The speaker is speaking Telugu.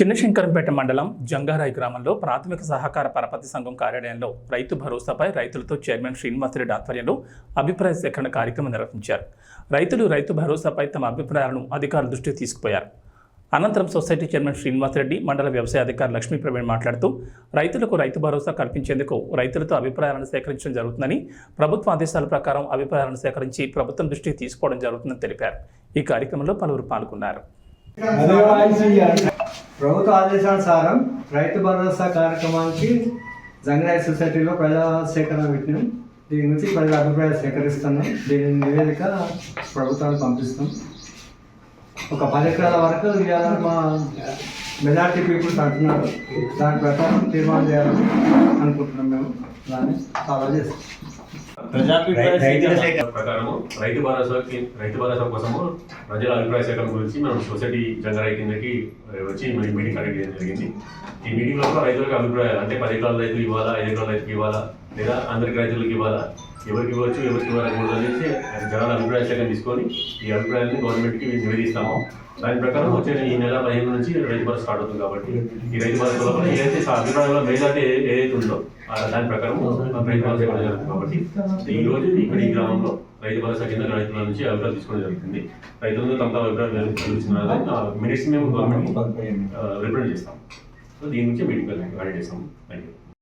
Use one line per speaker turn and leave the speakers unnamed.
చిన్నశంకరంపేట మండలం జంగారాయి గ్రామంలో ప్రాథమిక సహకార పరపతి సంఘం కార్యాలయంలో రైతు భరోసాపై రైతులతో చైర్మన్ శ్రీనివాసరెడ్డి ఆధ్వర్యంలో అభిప్రాయ సేకరణ కార్యక్రమం నిర్వహించారు. రైతులు రైతు భరోసాపై తమ అభిప్రాయాలను అధికారుల దృష్టికి తీసుకుపోయారు. అనంతరం సొసైటీ చైర్మన్ శ్రీనివాసరెడ్డి మండల వ్యవసాయ అధికారి లక్ష్మీ ప్రవీణ్ మాట్లాడుతూ రైతులకు రైతు భరోసా కల్పించేందుకు రైతులతో అభిప్రాయాలను సేకరించడం జరుగుతుందని ప్రభుత్వ ఆదేశాల ప్రకారం అభిప్రాయాలను సేకరించి ప్రభుత్వం దృష్టికి తీసుకోవడం జరుగుతుందని తెలిపారు. ఈ కార్యక్రమంలో పలువురు పాల్గొన్నారు.
ప్రభుత్వ ఆదేశానుసారం రైతు భరోసా కార్యక్రమానికి జంగరాయ్ సొసైటీలో ప్రజా సేకరణ పెట్టినాం. దీని నుంచి ప్రజల అభిప్రాయాలు సేకరిస్తున్నాం. దీని నివేదిక ప్రభుత్వానికి పంపిస్తాం. ఒక పది ఎకరాల వరకు ఇవాళ మా మెజార్టీ పీపుల్స్ అంటున్నారు. దాని ప్రకారం తీర్మానం చేయాలని అనుకుంటున్నాం మేము. దాన్ని ఫాలో చేస్తాం.
ప్రకారము రైతు భరోసాకి రైతు భరోసా కోసము ప్రజల అభిప్రాయ సేకరణ గురించి మనం సొసైటీ జంగారాయి కిందకి వచ్చి మనం మీటింగ్ కండక్ట్ చేయడం జరిగింది. ఈ మీటింగ్లో రైతులకు అభిప్రాయాలు అంటే పది ఎకరాల రైతులు ఇవ్వాలా ఐదు ఎకరాల రైతులకు ఇవ్వాలా? లేదా అందరికి రైతులకు ఇవ్వాలా? ఎవరికి ఇవ్వచ్చు ఎవరికి ఇవ్వాలకూడదు అనేసి జనాల అభిప్రాయ శాఖ తీసుకొని ఈ అభిప్రాయాన్ని గవర్నమెంట్కి నివేదిస్తాము. దాని ప్రకారం వచ్చే ఈ నెల పదిహేను నుంచి రైతు భరోసా స్టార్ట్ అవుతుంది కాబట్టి ఈ రైతు భరోసా లోపల ఏదైతే అభిప్రాయంలో మెజార్టీ ఏదైతే ఉందో దాని ప్రకారం రైతు భరోసా ఇవ్వడం జరుగుతుంది కాబట్టి ఈ రోజు ఇక్కడ ఈ గ్రామంలో రైతు భరోసా కింద రైతుల నుంచి అభిప్రాయం తీసుకోవడం జరుగుతుంది. రైతులందరూ తమ తమ అభిప్రాయాలు తెలుస్తున్నారు మినిట్స్ మేము గవర్నమెంట్ రిప్రజెంట్ చేస్తాం. సో దీని నుంచి మీటింగ్ కండక్ట్ చేస్తాం. Thank you